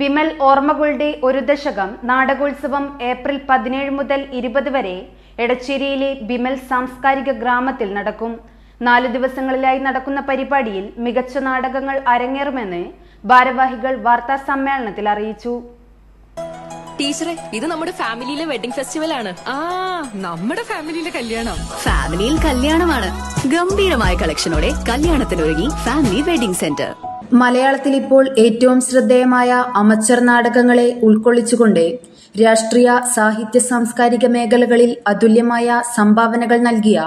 ബിമൽ ഓർമ്മകളുടെ ഒരു ദശകം നാടകോത്സവം ഏപ്രിൽ പതിനേഴ് മുതൽ ഇരുപത് വരെ എടച്ചേരിയിലെ ബിമൽ സാംസ്കാരിക ഗ്രാമത്തിൽ നടക്കും. നാല് ദിവസങ്ങളിലായി നടക്കുന്ന പരിപാടിയിൽ മികച്ച നാടകങ്ങൾ അരങ്ങേറുമെന്ന് ഭാരവാഹികൾ വാർത്താ സമ്മേളനത്തിൽ അറിയിച്ചു. ടീച്ചറെ ഇത് നമ്മുടെ ഫാമിലിയിലെ വെഡിങ് ഫെസ്റ്റിവൽ ആണ് ആ നമ്മുടെ ഫാമിലിയിലെ കല്യാണം. ഫാമിലിയിൽ കല്യാണമാണ്. ഗംഭീരമായ കളക്ഷനോടെ കല്യാണത്തിനൊരുങ്ങി ഫാമിലി വെഡിംഗ് സെന്റർ. മലയാളത്തിൽ ഇപ്പോൾ ഏറ്റവും ശ്രദ്ധേയമായ അമച്ചർ നാടകങ്ങളെ ഉൾക്കൊള്ളിച്ചുകൊണ്ട് രാഷ്ട്രീയ സാഹിത്യ സാംസ്കാരിക മേഖലകളിൽ അതുല്യമായ സംഭാവനകൾ നൽകിയ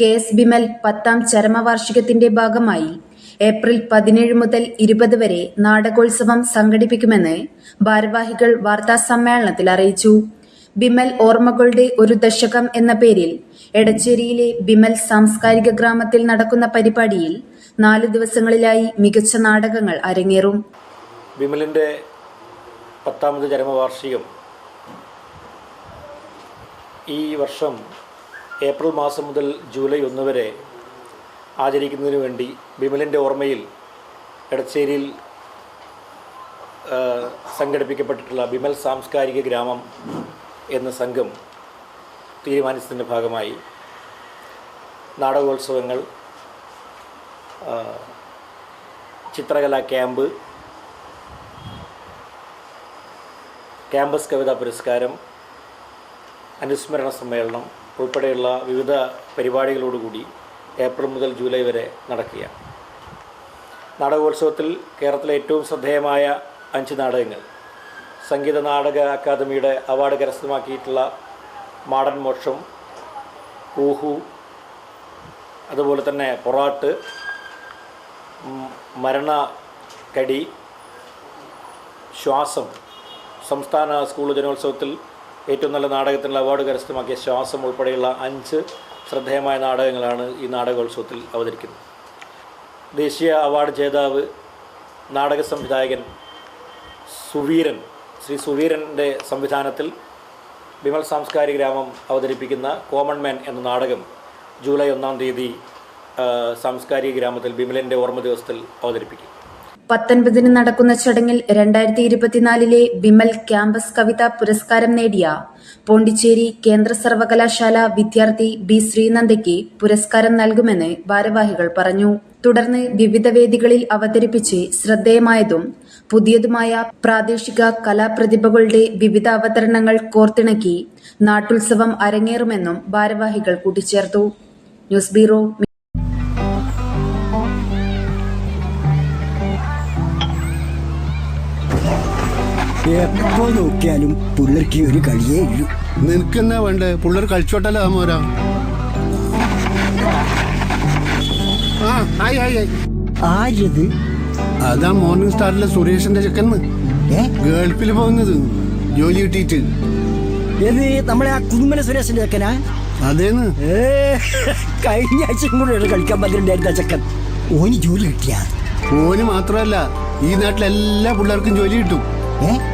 കെ എസ് ബിമൽ പത്താം ചരമവാർഷികത്തിന്റെ ഭാഗമായി ഏപ്രിൽ പതിനേഴ് മുതൽ ഇരുപത് വരെ നാടകോത്സവം സംഘടിപ്പിക്കുമെന്ന് ഭാരവാഹികൾ വാർത്താ സമ്മേളനത്തിൽ അറിയിച്ചു. ബിമൽ ഓർമ്മകളുടെ ഒരു ദശകം എന്ന പേരിൽ എടച്ചേരിയിലെ ബിമൽ സാംസ്കാരിക ഗ്രാമത്തിൽ നടക്കുന്ന പരിപാടിയിൽ നാല് ദിവസങ്ങളിലായി മികച്ച നാടകങ്ങൾ അരങ്ങേറും. ബിമലിന്റെ പത്താമത് ചരമവാർഷികം ഈ വർഷം ഏപ്രിൽ മാസം മുതൽ ജൂലൈ ഒന്ന് വരെ ആചരിക്കുന്നതിന് വേണ്ടി ബിമലിന്റെ ഓർമ്മയിൽ എടച്ചേരിയിൽ സംഘടിപ്പിക്കപ്പെട്ടിട്ടുള്ള ബിമൽ സാംസ്കാരിക ഗ്രാമം എന്ന സംഘം തീരുമാനിച്ചതിന്റെ ഭാഗമായി നാടകോത്സവങ്ങൾ ചിത്രകലാ ക്യാമ്പ് ക്യാമ്പസ് കവിതാ പുരസ്കാരം അനുസ്മരണ സമ്മേളനം ഉൾപ്പെടെയുള്ള വിവിധ പരിപാടികളോടുകൂടി ഏപ്രിൽ മുതൽ ജൂലൈ വരെ നടക്കുകയാണ്. നാടകോത്സവത്തിൽ കേരളത്തിലെ ഏറ്റവും ശ്രദ്ധേയമായ അഞ്ച് നാടകങ്ങൾ സംഗീത നാടക അക്കാദമിയുടെ അവാർഡ് കരസ്ഥമാക്കിയിട്ടുള്ള മാടൻ മോക്ഷം ഊഹു അതുപോലെ തന്നെ പൊറാട്ട് മരണ കടി ശ്വാസം. സംസ്ഥാന സ്കൂൾ ജനോത്സവത്തിൽ ഏറ്റവും നല്ല നാടകത്തിനുള്ള അവാർഡ് കരസ്ഥമാക്കിയ ശ്വാസം ഉൾപ്പെടെയുള്ള അഞ്ച് ശ്രദ്ധേയമായ നാടകങ്ങളാണ് ഈ നാടകോത്സവത്തിൽ അവതരിക്കുന്നത്. ദേശീയ അവാർഡ് ജേതാവ് നാടക സംവിധായകൻ സുവീരൻ ശ്രീ സുവീരന്റെ സംവിധാനത്തിൽ വിമൽ സാംസ്കാരിക ഗ്രാമം അവതരിപ്പിക്കുന്ന കോമൺ മാൻ എന്ന നാടകം ജൂലൈ ഒന്നാം തീയതി സാംസ്കാരിക ഗ്രാമത്തിൽ വിമലിന്റെ ഓർമ്മ ദിവസത്തിൽ അവതരിപ്പിക്കും. പത്തൊൻപതിന് നടക്കുന്ന ചടങ്ങിൽ രണ്ടായിരത്തി ഇരുപത്തിനാലിലെ ബിമൽ ക്യാമ്പസ് കവിതാ പുരസ്കാരം നേടിയ പോണ്ടിച്ചേരി കേന്ദ്ര സർവകലാശാല വിദ്യാർത്ഥി ബി ശ്രീനന്ദയ്ക്ക് പുരസ്കാരം നൽകുമെന്ന് ഭാരവാഹികൾ പറഞ്ഞു. തുടർന്ന് വിവിധ വേദികളിൽ അവതരിപ്പിച്ച് ശ്രദ്ധേയമായതും പുതിയതുമായ പ്രാദേശിക കലാപ്രതിഭകളുടെ വിവിധ അവതരണങ്ങൾ കോർത്തിണക്കി നാട്ടുത്സവം അരങ്ങേറുമെന്നും ഭാരവാഹികൾ കൂട്ടിച്ചേർത്തു. ന്യൂസ് ബ്യൂറോ എപ്പോ നോക്കിയാലും പുള്ളർക്ക് ഒരു കളിയേ ഇല്ലു നിനക്കെന്നാ വേണ്ടേ? പുള്ളർ കളിച്ചോട്ടല്ലോ മോരാ? ആ ആയി ആയി ആയി. ആരത് അതാ മോർണിംഗ് സ്റ്റാറിലെ സുരേഷിന്റെ ചെക്കന്ന് ഗേൾഫിൽ പോകുന്നത്. ജോലി കിട്ടിയിട്ട്. ഏത് നമ്മളെ ആ കുന്നുമല സുരേഷിന്റെ ചെക്കനാ? അതേന്ന്. കഴിഞ്ഞ ആഴ്ചയും കൂടെ കളിക്കാൻ പറ്റുന്നുണ്ടായിരുന്ന ചെക്കൻ. ഓന് ജോലി കിട്ടിയാ? ഓന് മാത്രമല്ല ഈ നാട്ടിലെല്ലാ പിള്ളേർക്കും ജോലി കിട്ടും. ഏ?